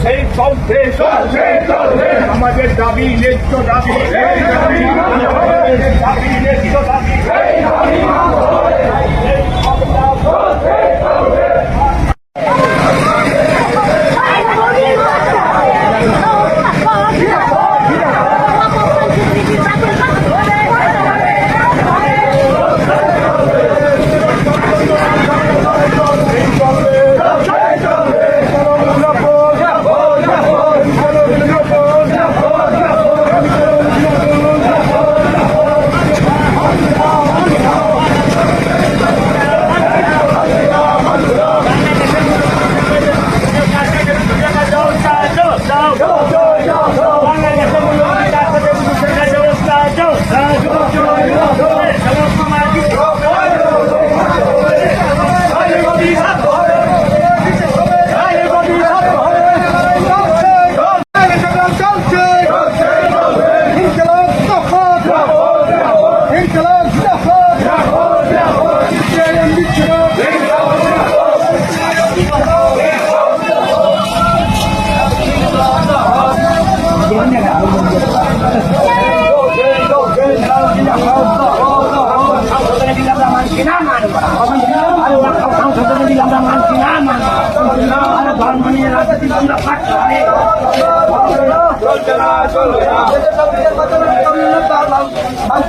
সেই চলবে চলবে চলবে আমাদের দাবি ন্যায্য দাবি। দাবি ন্যায্য দাবি।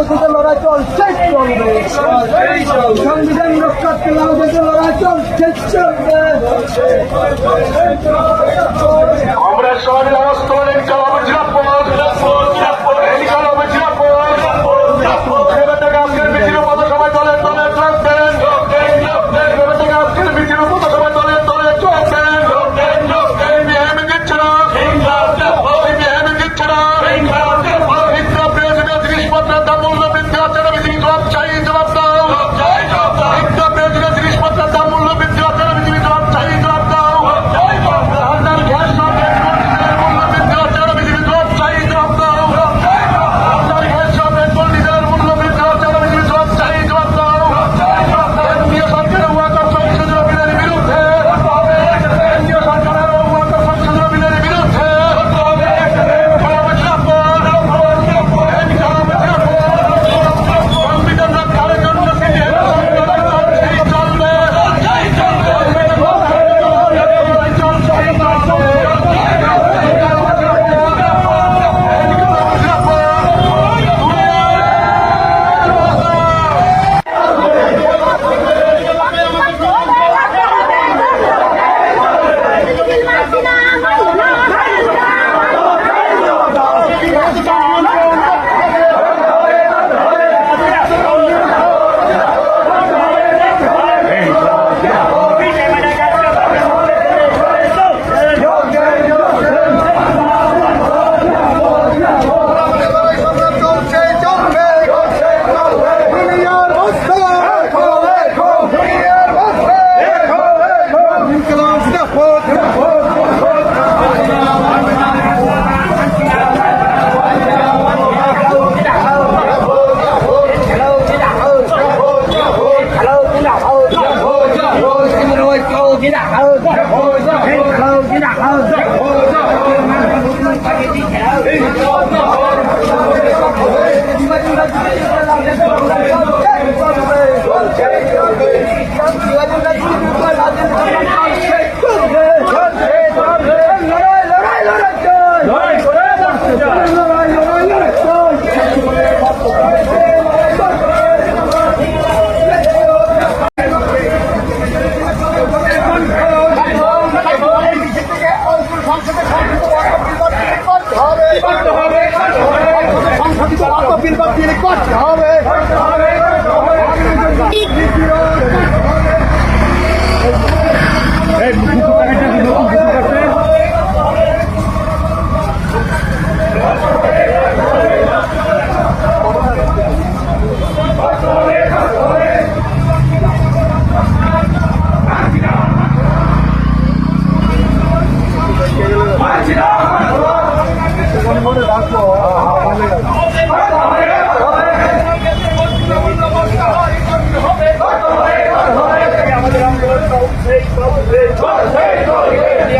প্রতিটা লড়াই চলছে চলবে। সংবিধান রক্ষার্থে আমাদের লড়াই চলছে চলবে। সংশোধিত অর্থ বিল বাতিল করতে হবে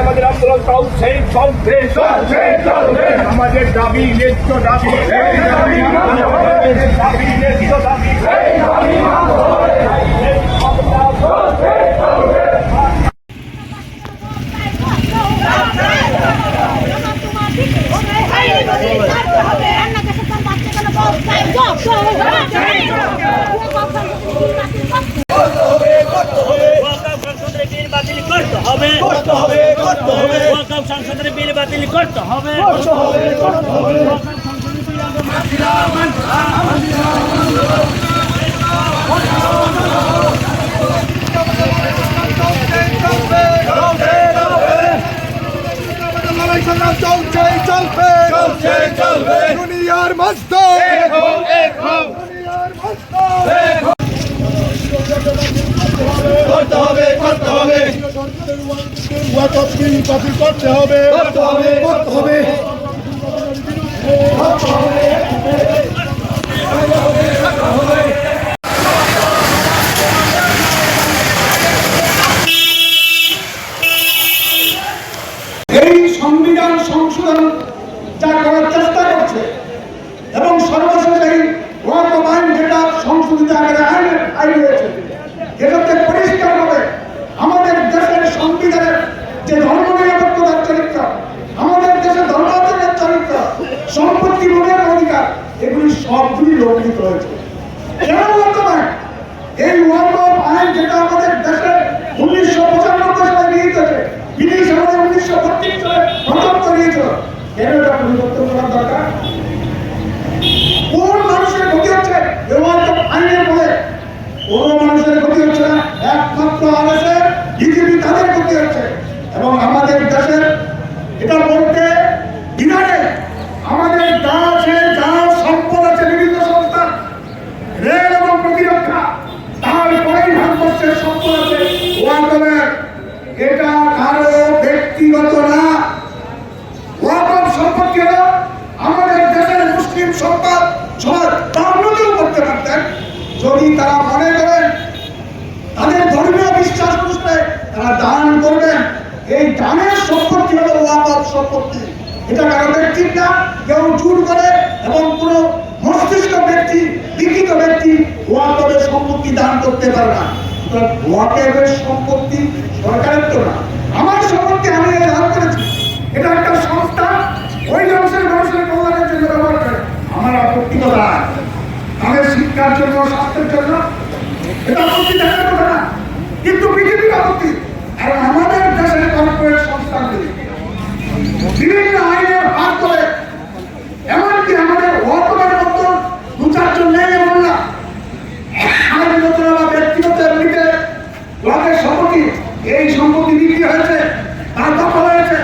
আমাদের আন্দোলন চলছে চলছে চলছে চলছে আমাদের দাবি ন্যায্য দাবি দাবি দাবি করতে হবে করতে হবে করতে হবে বাতিল করতে হবে। করতে হবে করতে হবে। দুনিয়ার মস্ত করতে করতে ওয়াকফ বাতিল করতে হবে করতে হবে। করতে হবে এই সংবিধান সংশোধন যা করার চেষ্টা করছে এবং সর্বশেষ এই ওয়ার্ক আইন যেটা সংশোধিত আকারে আইন আইন হয়েছে এটাতে পরিষ্কারভাবে আমাদের দেশের সংবিধানের যে ধর্মনিরপেক্ষতার চরিত্র আমাদের দেশের ধর্মাচরণের চরিত্র সম্পত্তি ভোগের অধিকার, এগুলি সবগুলি লঙ্ঘিত হয়েছে। কেন বর্তমানে এই ওয়ার্ক অফ আইন যেটা আমাদের দেশে উনিশশো পঁচানব্বই সালে গৃহীত হয়েছে ব্রিটিশ আমাদের উনিশশো বত্রিশ সালে প্রথম করিয়েছিল এটা পরিবর্তন করার দরকার কোন মানুষের ক্ষতি হচ্ছে এই ওয়ার্ক অফ আইনের ফলে কোন মানুষের ক্ষতি হচ্ছে না একমাত্র আদেশের বিজেপি তাদের ক্ষতি হচ্ছে এবং আমাদের দেশের এটা বলতে বিধানে আমাদের যা আছে যা সম্পদ আছে বিভিন্ন সংস্থা রেল এবং প্রতিরক্ষা তারপরেই ভারতবর্ষের সম্পদ আছে ওয়াকফের এটা কারও ব্যক্তিগত না ওয়াকফ সম্পত্তি হলো আমাদের দেশের মুসলিম সম্পদ সমাজ তা উন্নতিও করতে পারতেন যদি তারা মনে করেন তাদের ধর্মীয় বিশ্বাস অনুসারে তারা দান করবেন এই দানের সম্পত্তি হলো ওয়াকফ সম্পত্তি এটা কারও ব্যক্তির না কেউ জোর করে এবং কোন মস্তিষ্ক ব্যক্তি লিখিত ব্যক্তি ওয়াকফের সম্পত্তি করতে পারে না। সম্পত্তি সরকারের তো না। আমার সম্পত্তি আমি দান করেছি। এটা একটা সংস্থা, ওই অংশের মানুষের কল্যাণের জন্য ব্যবহার করে। আমার আপত্তি কোথায় তাদের শিক্ষার জন্য, স্বাস্থ্যের জন্য এটা আপত্তি দেখার কথা না। কিন্তু বিজেপির আপত্তি আর আমাদের দেশের কর্পোরেট সংস্থাগুলি। বিভিন্ন আইনের ভাগ করে এমনকি আমাদের ওয়াকফের মতো দু চারজন নেই এমন না আইনগত বা ব্যক্তিগত এমনিতে ওয়াকের সম্পত্তি এই সম্পত্তি বিক্রি হয়েছে তার দখল হয়েছে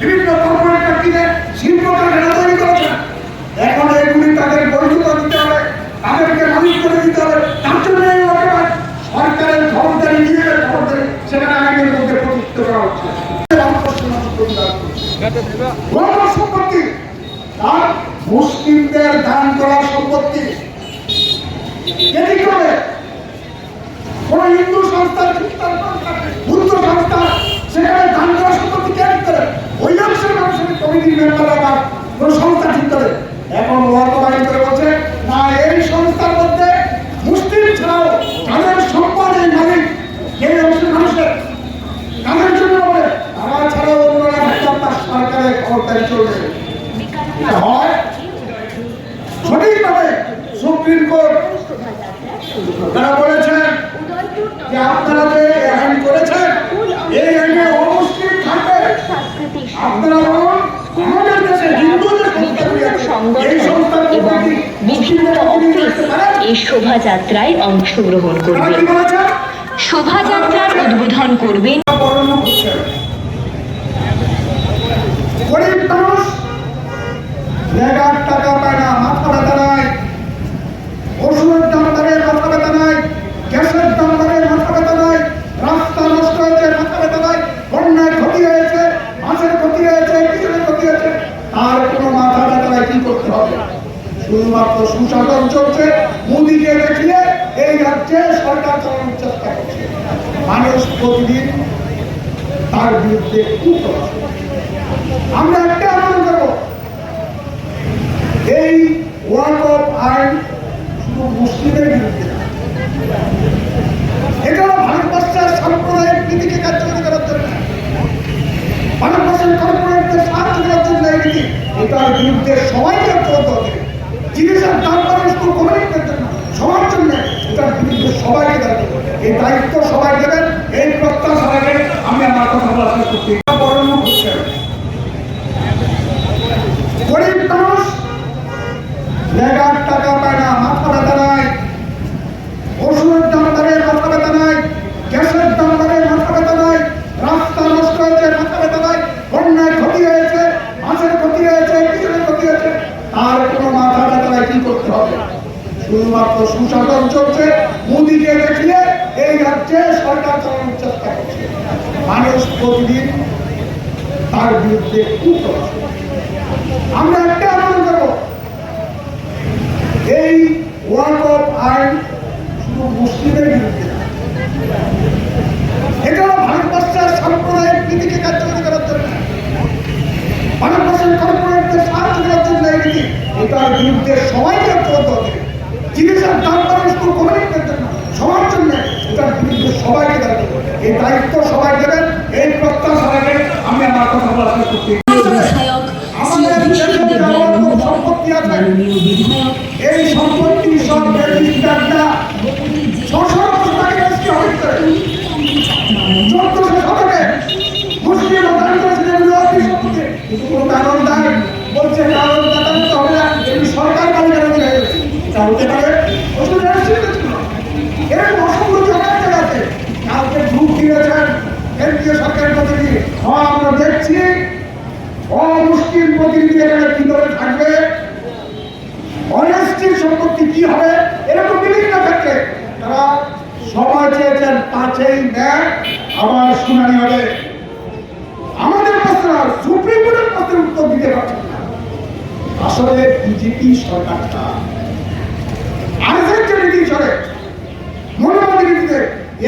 বিভিন্ন কর্পোরেটরা কিনে শিল্প কারখানা তৈরি করেছে এখন এগুলি তাদের বৈধতা দিতে হবে তাদেরকে মালিক করে দিতে হবে তার জন্য এই ওয়াকের সরকারের খবরদারি নিয়ে খবরদারি সেখানে আইনের মধ্যে প্রতিষ্ঠিত করা হচ্ছে ওয়াকফ সম্পত্তি তার মুসলিমদের দান করা সম্পত্তি। ব্যতিক্রমে কোন হিন্দু সংস্থা খ্রিস্টান সংস্থা সেখানে দান করা সম্পত্তি কে ঠিক করে ওই অংশের মানুষের কমিটির মেম্বাররা বা কোনো সংস্থা ঠিক করে এখন ওয়াকবাড়ি করে বলছে না এই সংস্থার মধ্যে মুসলিম ছাড়াও তাদের সম্পদ এই মালিক এই অংশের মানুষের কাদের জন্য বলে তারা ছাড়াও অন্যরা হয়তো আপনার সরকারের ক্ষমতায় চলবে এটা হয় সঠিকভাবে সুপ্রিম কোর্ট তারা বলেছেন যে আপনারা যে এই আইন করেছেন এই আইনে অমুসলিম থাকবে আপনারা বলুন আমাদের দেশে হিন্দুদের সংস্থাগুলি আছে এই সংস্থার মধ্যে এবং কি বিভিন্ন মুসলিমরা অভিনয় অফিস করতে পারে এই শোভাযাত্রায় অংশগ্রহণ করবেন। শোভাযাত্রার উদ্বোধন করবেন টাকা পায় না মাথা ব্যথা নাই ওষুধের দাম বাড়ে মাথা ব্যথা নাই গ্যাসের দাম বাড়ে মাথা ব্যথা নাই রাস্তা নষ্ট হয়েছে মাথা ব্যথা নাই বন্যায় ক্ষতি হয়েছে মাছের ক্ষতি হয়েছে কিছুর ক্ষতি হয়েছে আর কোনো মাথা ব্যথা নাই কি করতে হবে শুধুমাত্র সুশাসন চলছে, মোদীকে দেখিয়ে এই রাজ্যে সরকার চালানোর চেষ্টা করছে মানুষ প্রতিদিন তার বিরুদ্ধে আমরা একটা আন্দোলন করব এই ওয়ার্ক অফ আইন শুধু মুসলিমের বিরুদ্ধে। এটা ভারতবর্ষের সাম্প্রদায়িক নীতিকে কার্যকরী করার জন্য ভারতবর্ষের কর্পোরেটদের সাহায্য করার জন্য এটার বিরুদ্ধে সবাইকে হবে। জিনিসের দাম শুধু কমিউনিটির জন্য সবার জন্য এটার বিরুদ্ধে সবাইকে দাঁড়াতে এই দায়িত্ব সবাই দেবেন এই প্রত্যাশা রেখে আমি আমার কথা বলা শেষ করছি বরণ হচ্ছে গরিব মানুষ লেগার টাকা পায় না মাথা ব্যথা নাই ওষুধের দাম বাড়ে মাথা ব্যথা নাই গ্যাসের দাম বাড়ে মাথা ব্যথা নাই রাস্তা নষ্ট হয়েছে মাথা ব্যথা নাই বন্যায় ক্ষতি হয়েছে মাছের ক্ষতি হয়েছে কিছুর ক্ষতি হয়েছে আর কোনো মাথা ব্যথা নাই কি করতে হবে শুধুমাত্র সুশাসন চলছে মোদীকে দেখিয়ে এই রাজ্যে সরকার চালানোর চেষ্টা করছে প্রতিদিন তার বিরুদ্ধে আমরা একটা আন্দোলন করব এই ওয়ার্ক অফ আইন শুধু মুসলিমের বিরুদ্ধে ভারতবর্ষের সাম্প্রদায়িক নীতিকে কার্যকরী করার জন্য। ভারতবর্ষের সাহায্য করার জন্য এই নীতি এটার বিরুদ্ধে সবাইকে ঐক্যবদ্ধ হতে। জিনিসের দাম শুধু কমিউনিটির জন্য সবার জন্য এটার বিরুদ্ধে সবাইকে দাঁড়াতে হবে। এই দায়িত্ব সবাই দেবেন এই প্রত্যাশা রেখে আমি আমার কথা বলা শেষ করছি। আমাদের সম্পত্তি আছে। এই সম্পত্তি সব রেজিস্টারটা ছশো বছর আগে রেজিস্টার হয়েছে চোদ্দশো শতকে মুসলিম অধান করেছিল এগুলো অতি সম্পত্তি কোনো কারণ নাই বলছে কারণ দাতা তো হবে না এগুলি সরকার মালিকের অধীনে হয়ে গেছে এটা হতে পারে ওষুধ রেজিস্ট্রি ছিল এরকম অসংখ্য জায়গা জায়গা আছে কালকে গ্রুপ দিয়েছেন কেন্দ্রীয় সরকারের প্রতিনিধি হ্যাঁ আমরা দেখছি অমুসলিম প্রতিনিধি এখানে কি করে থাকবে অনেস্টির সম্পত্তি কি হবে? এরকম বিভিন্ন ক্ষেত্রে তারা সময় চেয়েছেন পাঁচই মে আবার শুনানি হবে। আমাদের প্রশ্ন, সুপ্রিম কোর্টের প্রশ্নের উত্তর দিতে পারছেন না। আসলে বিজেপি সরকারটা নীতি চলে। মনোবাদী নীতিতে,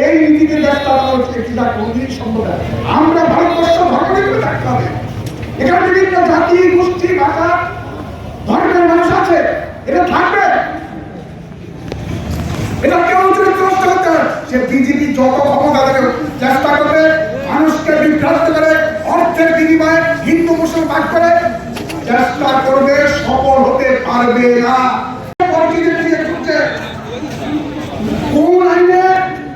এই নীতিতে দেশ হচ্ছে এটা কোনদিন আমরা ভারতবর্ষ থাকতে হবে। এখানে বিভিন্ন জাতি, গোষ্ঠী, ভাষা, ধর্মের মানুষ আছে। এটা থাকবে। এটা কেউ যদি প্রশ্ন করতে সে বিজেপি যত ক্ষমতা দেবে, চেষ্টা করবে, মানুষকে বিভ্রান্ত করে, অর্থের বিনিময়ে হিন্দু মুসলিম ভাগ করে, চেষ্টা করবে, সফল হতে পারবে না পরিচিতি দিয়ে ছুটছে। কোন আইনে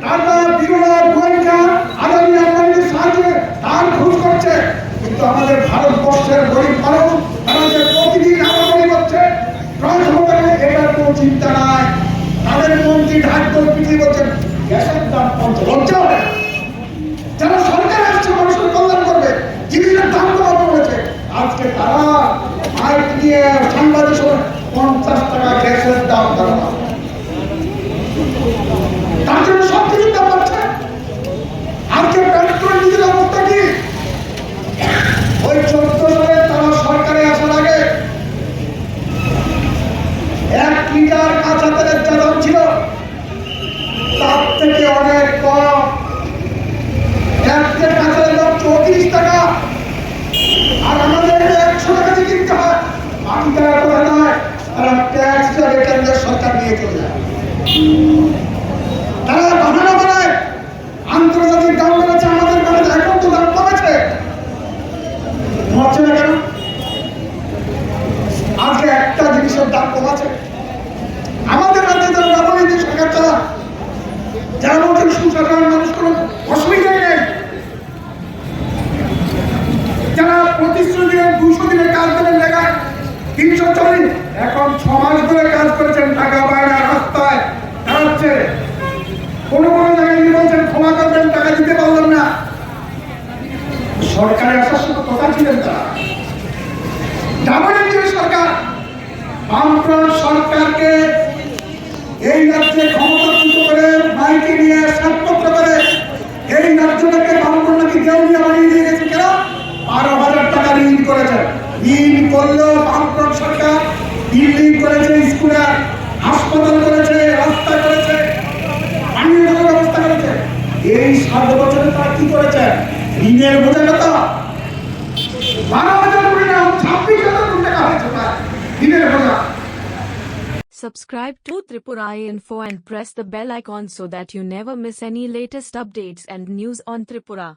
টাটা বিরলা গোয়েঙ্কা আদানি আম্বানির সাহায্যে তার খোঁজ করছে কিন্তু আমাদের ভারতবর্ষের গরিব মানুষ তারা যে প্রতিদিন আদানি হচ্ছে ক্রয় ক্ষমতা নেই, এটার কোনো চিন্তা নাই তাদের মন্ত্রী ঢাক করে পিছিয়ে বলছেন গ্যাসের দাম পঞ্চাশ লজ্জা হয় না? যারা সরকার আসছে মানুষের কল্যাণ করবে জিনিসের দাম কমাতে বলেছে আজকে তারা মাইক নিয়ে সাংবাদিক সময় পঞ্চাশ টাকা গ্যাসের দাম তারা তার জন্য সব কিছুর দাম বাড়ছে আজকে পেট্রোল ডিজেল অবস্থা কি ওই চোদ্দ সালে তারা সরকারে আসার আগে এক লিটার কাঁচা তেলের যা দাম ছিল তার থেকে অনেক কম এক নিয়ে চলে যায় তারা বাহানা বানায় আন্তর্জাতিক দাম বেড়েছে আমাদের কাছে এখন তো দাম কমেছে হচ্ছে না কেন? আজকে একটা জিনিসের দাম কমাছে আমাদের রাজ্যে যারা রাজনৈতিক সরকার চালা, যারা বলছেন সুশাসন মানুষ কোনো অসুবিধাই নেই। যারা প্রতিশ্রুতি দুশো দিনের কাজ দেবেন লেখায় তিনশো চল্লিশ, এখন ছ মাস ধরে কাজ করেছেন টাকা বাইরে রাস্তায় দাঁড়াচ্ছে কোনো কোনো জায়গায় গিয়ে বলছেন ক্ষমা করবেন টাকা দিতে পারলাম না সরকারে আসার সময় কোথায় ছিলেন তারা। ইঞ্জিন সরকার, বামফ্রন্ট সরকারকে এই রাজ্যে ক্ষমতাচ্যুত করে, মাইকে নিয়ে সাতপত্র করে, এই রাজ্যটাকে বামফ্রন্ট নাকি দেউলিয়া বানিয়ে দিয়ে গেছে কেন? বারো হাজার টাকা ঋণ করেছে। ঋণ করল বামফ্রন্ট সরকার বিল্ডিং করেছে, স্কুলে হাসপাতাল করেছে, রাস্তা করেছে, পানীয় জলের ব্যবস্থা করেছে। এই সাত বছরে তারা কি করেছে? ঋণের বোঝা কত বারো হাজার কোটি না ছাব্বিশ হাজার কোটি টাকা হয়েছে প্রায় ঋণের বোঝা Subscribe to Tripura Info and press the bell icon so that you never miss any latest updates and news on Tripura.